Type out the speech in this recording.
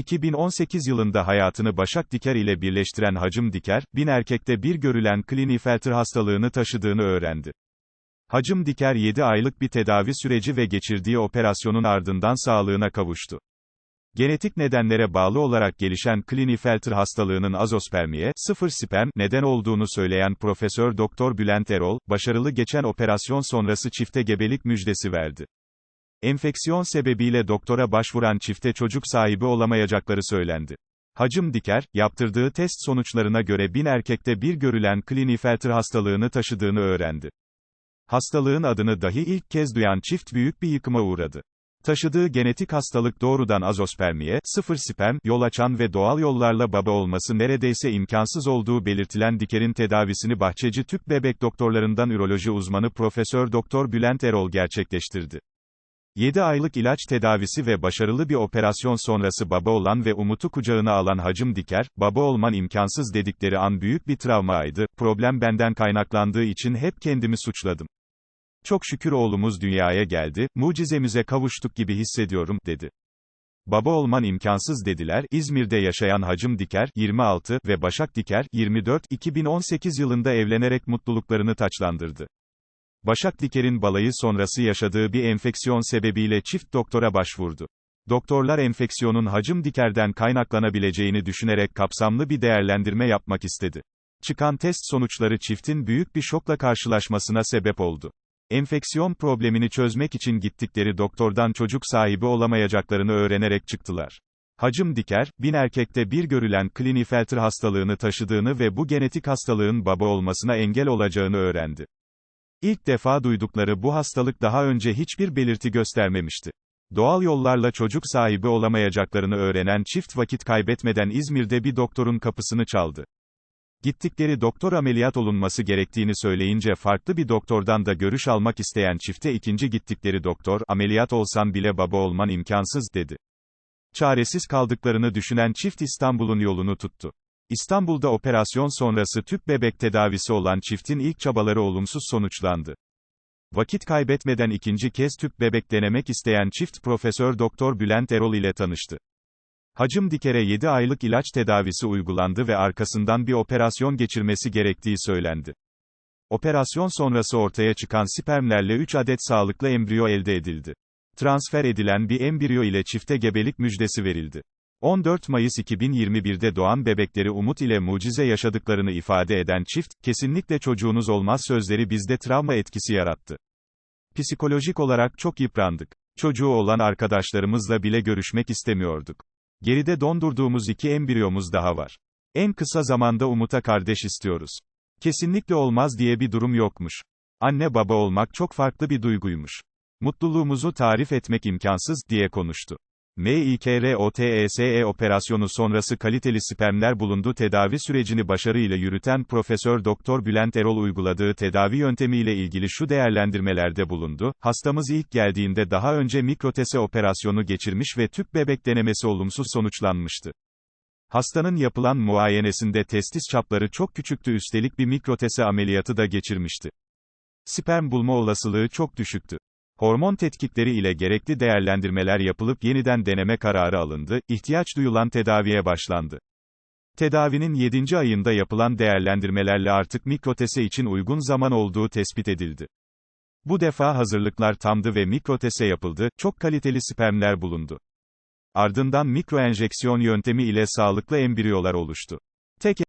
2018 yılında hayatını Başak Diker ile birleştiren Hacım Diker, bin erkekte bir görülen Klinefelter hastalığını taşıdığını öğrendi. Hacım Diker 7 aylık bir tedavi süreci ve geçirdiği operasyonun ardından sağlığına kavuştu. Genetik nedenlere bağlı olarak gelişen Klinefelter hastalığının azospermiye, sıfır sperm, neden olduğunu söyleyen Profesör Doktor Bülent Erol, başarılı geçen operasyon sonrası çifte gebelik müjdesi verdi. Enfeksiyon sebebiyle doktora başvuran çifte çocuk sahibi olamayacakları söylendi. Hacım Diker, yaptırdığı test sonuçlarına göre bin erkekte bir görülen Klinefelter hastalığını taşıdığını öğrendi. Hastalığın adını dahi ilk kez duyan çift büyük bir yıkıma uğradı. Taşıdığı genetik hastalık doğrudan azospermiye, sıfır sperm, yol açan ve doğal yollarla baba olması neredeyse imkansız olduğu belirtilen Diker'in tedavisini Bahçeci Tüp Bebek doktorlarından üroloji uzmanı Profesör Doktor Bülent Erol gerçekleştirdi. 7 aylık ilaç tedavisi ve başarılı bir operasyon sonrası baba olan ve Umut'u kucağına alan Hacım Diker, baba olman imkansız dedikleri an büyük bir travmaydı, problem benden kaynaklandığı için hep kendimi suçladım. Çok şükür oğlumuz dünyaya geldi, mucizemize kavuştuk gibi hissediyorum, dedi. Baba olman imkansız dediler, İzmir'de yaşayan Hacım Diker, 26 ve Başak Diker, 24, 2018 yılında evlenerek mutluluklarını taçlandırdı. Başak Diker'in balayı sonrası yaşadığı bir enfeksiyon sebebiyle çift doktora başvurdu. Doktorlar enfeksiyonun Hacım Diker'den kaynaklanabileceğini düşünerek kapsamlı bir değerlendirme yapmak istedi. Çıkan test sonuçları çiftin büyük bir şokla karşılaşmasına sebep oldu. Enfeksiyon problemini çözmek için gittikleri doktordan çocuk sahibi olamayacaklarını öğrenerek çıktılar. Hacım Diker, bin erkekte bir görülen Klinefelter hastalığını taşıdığını ve bu genetik hastalığın baba olmasına engel olacağını öğrendi. İlk defa duydukları bu hastalık daha önce hiçbir belirti göstermemişti. Doğal yollarla çocuk sahibi olamayacaklarını öğrenen çift vakit kaybetmeden İzmir'de bir doktorun kapısını çaldı. Gittikleri doktor ameliyat olunması gerektiğini söyleyince farklı bir doktordan da görüş almak isteyen çifte ikinci gittikleri doktor, ameliyat olsan bile baba olman imkansız, dedi. Çaresiz kaldıklarını düşünen çift İstanbul'un yolunu tuttu. İstanbul'da operasyon sonrası tüp bebek tedavisi olan çiftin ilk çabaları olumsuz sonuçlandı. Vakit kaybetmeden ikinci kez tüp bebek denemek isteyen çift Profesör Doktor Bülent Erol ile tanıştı. Hacım Diker'e 7 aylık ilaç tedavisi uygulandı ve arkasından bir operasyon geçirmesi gerektiği söylendi. Operasyon sonrası ortaya çıkan spermlerle 3 adet sağlıklı embriyo elde edildi. Transfer edilen bir embriyo ile çifte gebelik müjdesi verildi. 14 Mayıs 2021'de doğan bebekleri umut ile mucize yaşadıklarını ifade eden çift, kesinlikle çocuğunuz olmaz sözleri bizde travma etkisi yarattı. Psikolojik olarak çok yıprandık. Çocuğu olan arkadaşlarımızla bile görüşmek istemiyorduk. Geride dondurduğumuz iki embriyomuz daha var. En kısa zamanda Umut'a kardeş istiyoruz. Kesinlikle olmaz diye bir durum yokmuş. Anne baba olmak çok farklı bir duyguymuş. Mutluluğumuzu tarif etmek imkansız, diye konuştu. MİKROTESE E operasyonu sonrası kaliteli spermler bulundu tedavi sürecini başarıyla yürüten Profesör Doktor Bülent Erol uyguladığı tedavi yöntemiyle ilgili şu değerlendirmelerde bulundu. Hastamız ilk geldiğinde daha önce mikrotese operasyonu geçirmiş ve tüp bebek denemesi olumsuz sonuçlanmıştı. Hastanın yapılan muayenesinde testis çapları çok küçüktü üstelik bir mikrotese ameliyatı da geçirmişti. Sperm bulma olasılığı çok düşüktü. Hormon tetkikleri ile gerekli değerlendirmeler yapılıp yeniden deneme kararı alındı, ihtiyaç duyulan tedaviye başlandı. Tedavinin 7. ayında yapılan değerlendirmelerle artık mikrotese için uygun zaman olduğu tespit edildi. Bu defa hazırlıklar tamdı ve mikrotese yapıldı, çok kaliteli spermler bulundu. Ardından mikroenjeksiyon yöntemi ile sağlıklı embriyolar oluştu. Tek